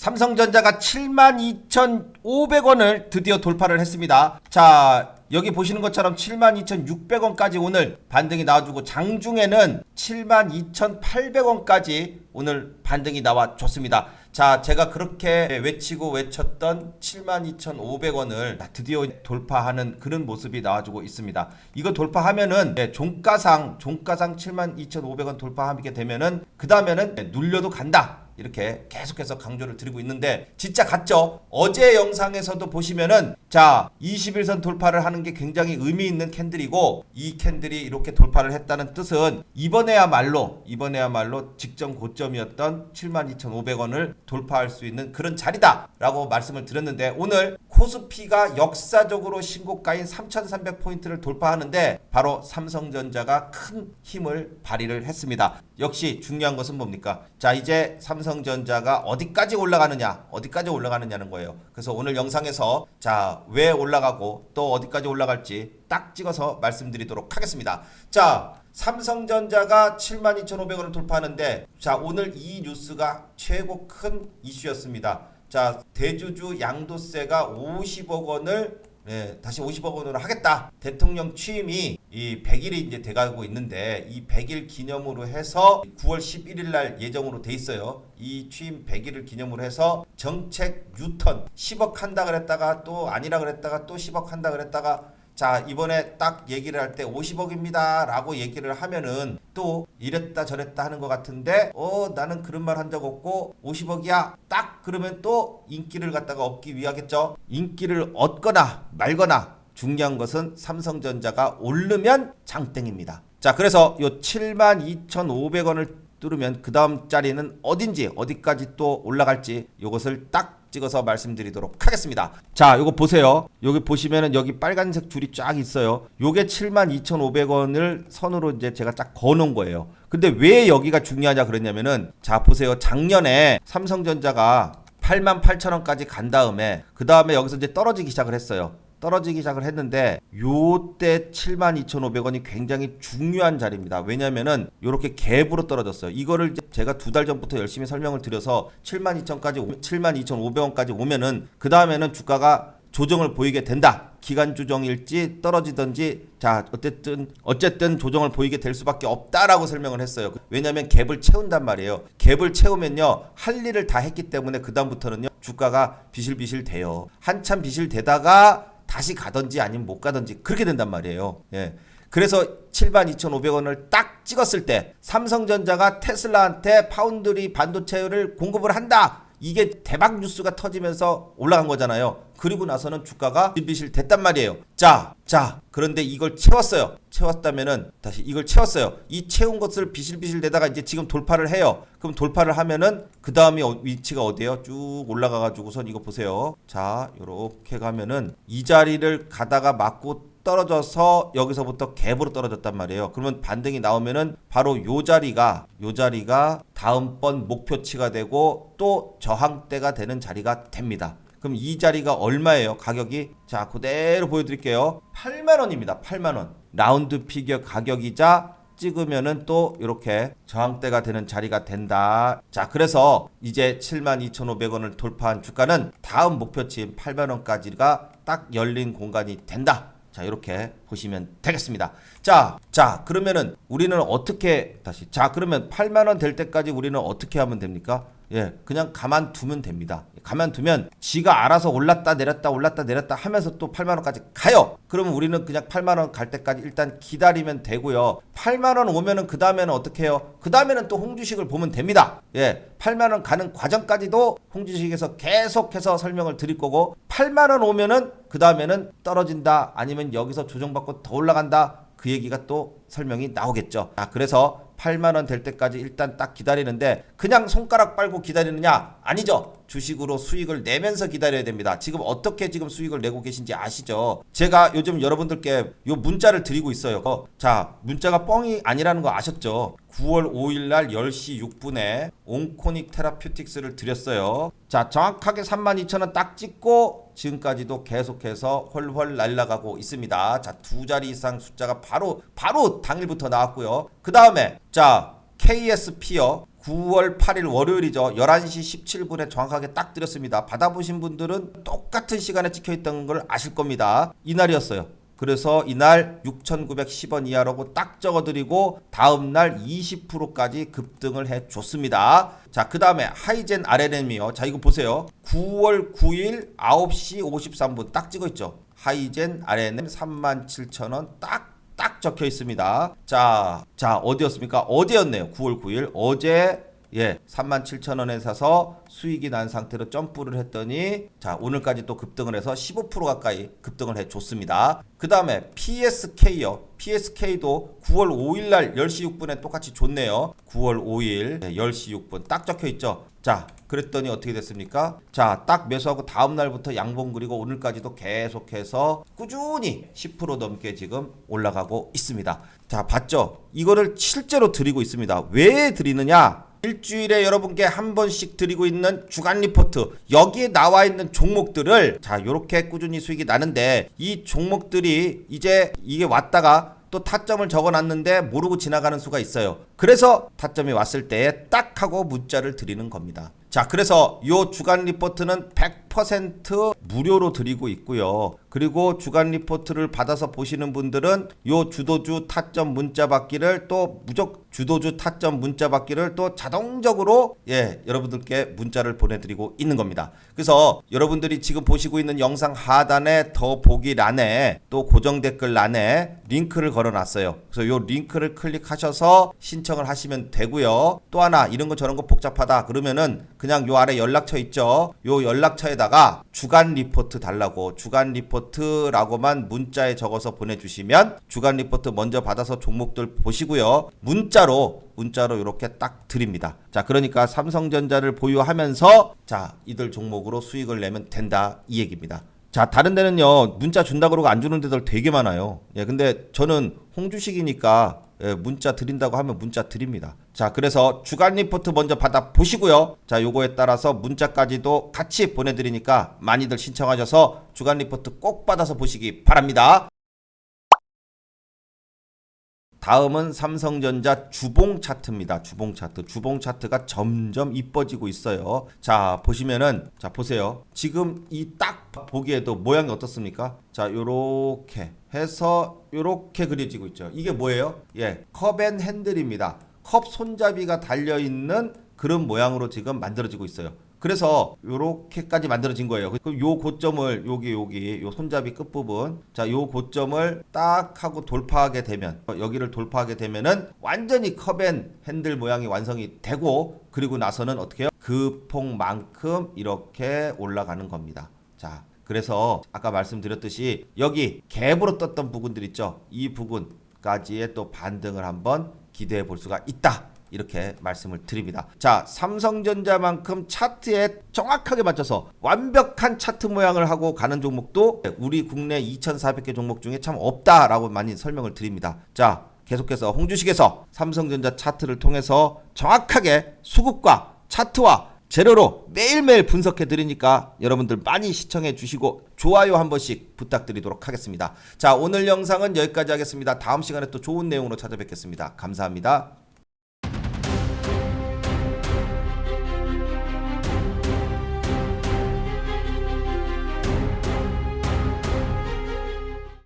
삼성전자가 72,500원을 드디어 돌파를 했습니다. 자, 여기 보시는 것처럼 72,600원까지 오늘 반등이 나와주고 장중에는 72,800원까지 오늘 반등이 나와줬습니다. 자, 제가 그렇게 외치고 외쳤던 72,500원을 드디어 돌파하는 그런 모습이 나와주고 있습니다. 이거 돌파하면은 예, 종가상 종가상 72,500원 돌파하게 되면은 그 다음에는 눌려도 간다. 이렇게 계속해서 강조를 드리고 있는데 진짜 같죠? 어제 영상에서도 보시면은 자 21선 돌파를 하는 게 굉장히 의미 있는 캔들이고 이 캔들이 이렇게 돌파를 했다는 뜻은 이번에야말로 이번에야말로 직전 고점이었던 72,500원을 돌파할 수 있는 그런 자리다 라고 말씀을 드렸는데 오늘 코스피가 역사적으로 신고가인 3,300포인트를 돌파하는데 바로 삼성전자가 큰 힘을 발휘를 했습니다. 역시 중요한 것은 뭡니까? 자, 이제 삼성전자가 어디까지 올라가느냐, 어디까지 올라가느냐는 거예요. 그래서 오늘 영상에서 자, 왜 올라가고 또 어디까지 올라갈지 딱 찍어서 말씀드리도록 하겠습니다. 자, 삼성전자가 72,500원을 돌파하는데 자, 오늘 이 뉴스가 최고 큰 이슈였습니다. 자, 대주주 양도세가 50억 원을 네, 다시 50억 원으로 하겠다. 대통령 취임이 이 100일이 이제 돼가고 있는데 이 100일 기념으로 해서 9월 11일 날 예정으로 돼 있어요. 이 취임 100일을 기념으로 해서 정책 유턴 10억 한다 그랬다가 또 아니라 그랬다가 또 10억 한다 그랬다가 자 이번에 딱 얘기를 할 때 50억입니다 라고 얘기를 하면은 또 이랬다 저랬다 하는 것 같은데 어 나는 그런 말 한 적 없고 50억이야. 딱 그러면 또 인기를 갖다가 얻기 위하겠죠. 인기를 얻거나 말거나 중요한 것은 삼성전자가 오르면 장땡입니다. 자 그래서 요 72,500원을 뚫으면 그 다음 자리는 어딘지 어디까지 또 올라갈지 요것을 딱 찍어서 말씀드리도록 하겠습니다. 자, 요거 보세요. 여기 보시면은 여기 빨간색 줄이 쫙 있어요. 요게 72,500원을 선으로 이제 제가 쫙 놓은 거예요. 근데 왜 여기가 중요하냐 그랬냐면은 자, 보세요. 작년에 삼성전자가 88,000원까지 간 다음에 그 다음에 여기서 이제 떨어지기 시작을 했어요. 떨어지기 시작을 했는데 요때 72,500원이 굉장히 중요한 자리입니다. 왜냐면은 요렇게 갭으로 떨어졌어요. 이거를 제가 두 달 전부터 열심히 설명을 드려서 72,000까지 72,500원까지 오면은 그 다음에는 주가가 조정을 보이게 된다. 기간 조정일지 떨어지든지 자 어쨌든 어쨌든 조정을 보이게 될 수밖에 없다라고 설명을 했어요. 왜냐하면 갭을 채운단 말이에요. 갭을 채우면요 할 일을 다 했기 때문에 그 다음부터는요 주가가 비실비실 돼요. 한참 비실 되다가 다시 가든지 아니면 못 가든지 그렇게 된단 말이에요. 예. 그래서 72,500원을 딱 찍었을 때 삼성전자가 테슬라한테 파운드리 반도체를 공급을 한다. 이게 대박 뉴스가 터지면서 올라간 거잖아요. 그리고 나서는 주가가 비실 됐단 말이에요. 자, 자, 그런데 이걸 채웠어요. 채웠다면은 다시 이걸 채웠어요. 이 채운 것을 비실비실 되다가 이제 지금 돌파를 해요. 그럼 돌파를 하면은 그 다음이 어- 위치가 어디에요? 쭉 올라가가지고선 이거 보세요. 자, 요렇게 가면은 이 자리를 가다가 맞고 떨어져서 여기서부터 갭으로 떨어졌단 말이에요. 그러면 반등이 나오면은 바로 요 자리가 요 자리가 다음번 목표치가 되고 또 저항대가 되는 자리가 됩니다. 그럼 이 자리가 얼마예요? 가격이 자 그대로 보여드릴게요. 8만 원입니다. 8만 원. 라운드 피겨 가격이자 찍으면은 또 이렇게 저항대가 되는 자리가 된다. 자, 그래서 이제 72,500원을 돌파한 주가는 다음 목표치인 8만 원까지가 딱 열린 공간이 된다. 자, 이렇게 보시면 되겠습니다. 자, 자, 그러면은 우리는 어떻게 다시 자, 그러면 8만 원 될 때까지 우리는 어떻게 하면 됩니까? 예, 그냥 가만 두면 됩니다. 가만 두면 지가 알아서 올랐다 내렸다 올랐다 내렸다 하면서 또 8만 원까지 가요. 그러면 우리는 그냥 8만 원 갈 때까지 일단 기다리면 되고요. 8만 원 오면은 그 다음에는 어떻게 해요? 그 다음에는 또 홍주식을 보면 됩니다. 예, 8만 원 가는 과정까지도 홍주식에서 계속해서 설명을 드릴 거고 8만 원 오면은 그 다음에는 떨어진다 아니면 여기서 조정받고 더 올라간다 그 얘기가 또 설명이 나오겠죠. 아, 그래서 8만 원 될 때까지 일단 딱 기다리는데 그냥 손가락 빨고 기다리느냐? 아니죠. 주식으로 수익을 내면서 기다려야 됩니다. 지금 어떻게 지금 수익을 내고 계신지 아시죠? 제가 요즘 여러분들께 요 문자를 드리고 있어요. 어, 자, 문자가 뻥이 아니라는 거 아셨죠? 9월 5일 날 10시 6분에 온코닉 테라퓨틱스를 드렸어요. 자, 정확하게 32,000원 딱 찍고 지금까지도 계속해서 훨훨 날아가고 있습니다. 자, 두 자리 이상 숫자가 바로 바로 당일부터 나왔고요. 그 다음에 자 KSP요 9월 8일 월요일이죠. 11시 17분에 정확하게 딱 드렸습니다. 받아보신 분들은 똑같은 시간에 찍혀 있던 걸 아실 겁니다. 이날이었어요. 그래서 이날 6,910원 이하라고 딱 적어드리고 다음날 20%까지 급등을 해줬습니다. 자, 그 다음에 하이젠 RNM이요. 자, 이거 보세요. 9월 9일 9시 53분 딱 찍어있죠. 하이젠 RNM 37,000원 딱, 딱 적혀 있습니다. 자, 자, 어디였습니까? 어제였네요. 9월 9일. 어제 예, 37,000원에 사서 수익이 난 상태로 점프를 했더니 자, 오늘까지 또 급등을 해서 15% 가까이 급등을 해 줬습니다. 그다음에 PSK요. PSK도 9월 5일 날 10시 6분에 똑같이 줬네요. 9월 5일 네, 10시 6분 딱 적혀 있죠. 자, 그랬더니 어떻게 됐습니까? 자, 딱 매수하고 다음 날부터 양봉 그리고 오늘까지도 계속해서 꾸준히 10% 넘게 지금 올라가고 있습니다. 자, 봤죠? 이거를 실제로 드리고 있습니다. 왜 드리느냐? 일주일에 여러분께 한 번씩 드리고 있는 주간 리포트 여기에 나와 있는 종목들을 자 요렇게 꾸준히 수익이 나는데 이 종목들이 이제 이게 왔다가 또 타점을 적어놨는데 모르고 지나가는 수가 있어요. 그래서 타점이 왔을 때 딱 하고 문자를 드리는 겁니다. 자, 그래서 요 주간 리포트는 100% 무료로 드리고 있고요. 그리고 주간 리포트를 받아서 보시는 분들은 요 주도주 타점 문자 받기를 또 무조건 주도주 타점 문자 받기를 또 자동적으로 예, 여러분들께 문자를 보내 드리고 있는 겁니다. 그래서 여러분들이 지금 보시고 있는 영상 하단에 더 보기 란에 또 고정 댓글 란에 링크를 걸어 놨어요. 그래서 요 링크를 클릭하셔서 신청을 하시면 되고요. 또 하나 이런 거 저런 거 복잡하다 그러면은 그냥 요 아래 연락처 있죠. 요 연락처에다가 주간 리포트 달라고 주간 리포트라고만 문자에 적어서 보내주시면 주간 리포트 먼저 받아서 종목들 보시고요. 문자로 문자로 이렇게 딱 드립니다. 자, 그러니까 삼성전자를 보유하면서 자, 이들 종목으로 수익을 내면 된다 이 얘기입니다. 자, 다른 데는요, 문자 준다 그러고 안 주는 데들 되게 많아요. 예, 근데 저는 홍주식이니까 예, 문자 드린다고 하면 문자 드립니다. 자, 그래서 주간 리포트 먼저 받아 보시고요. 자, 요거에 따라서 문자까지도 같이 보내드리니까 많이들 신청하셔서 주간 리포트 꼭 받아서 보시기 바랍니다. 다음은 삼성전자 주봉 차트입니다. 주봉 차트. 주봉 차트가 점점 이뻐지고 있어요. 자, 보시면은 자, 보세요. 지금 이 딱 보기에도 모양이 어떻습니까? 자, 요렇게 해서 요렇게 그려지고 있죠. 이게 뭐예요? 예. 컵앤 핸들입니다. 컵 손잡이가 달려 있는 그런 모양으로 지금 만들어지고 있어요. 그래서 요렇게까지 만들어진 거예요. 그럼 요 고점을 여기 여기 요 손잡이 끝 부분 자 요 고점을 딱 하고 돌파하게 되면 어, 여기를 돌파하게 되면은 완전히 컵앤 핸들 모양이 완성이 되고 그리고 나서는 어떻게 해요? 그 폭만큼 이렇게 올라가는 겁니다. 자 그래서 아까 말씀드렸듯이 여기 갭으로 떴던 부분들 있죠. 이 부분까지의 또 반등을 한번 기대해 볼 수가 있다. 이렇게 말씀을 드립니다. 자, 삼성전자만큼 차트에 정확하게 맞춰서 완벽한 차트 모양을 하고 가는 종목도 우리 국내 2,400개 종목 중에 참 없다라고 많이 설명을 드립니다. 자, 계속해서 홍주식에서 삼성전자 차트를 통해서 정확하게 수급과 차트와 재료로 매일매일 분석해 드리니까 여러분들 많이 시청해 주시고 좋아요 한 번씩 부탁드리도록 하겠습니다. 자, 오늘 영상은 여기까지 하겠습니다. 다음 시간에 또 좋은 내용으로 찾아뵙겠습니다. 감사합니다.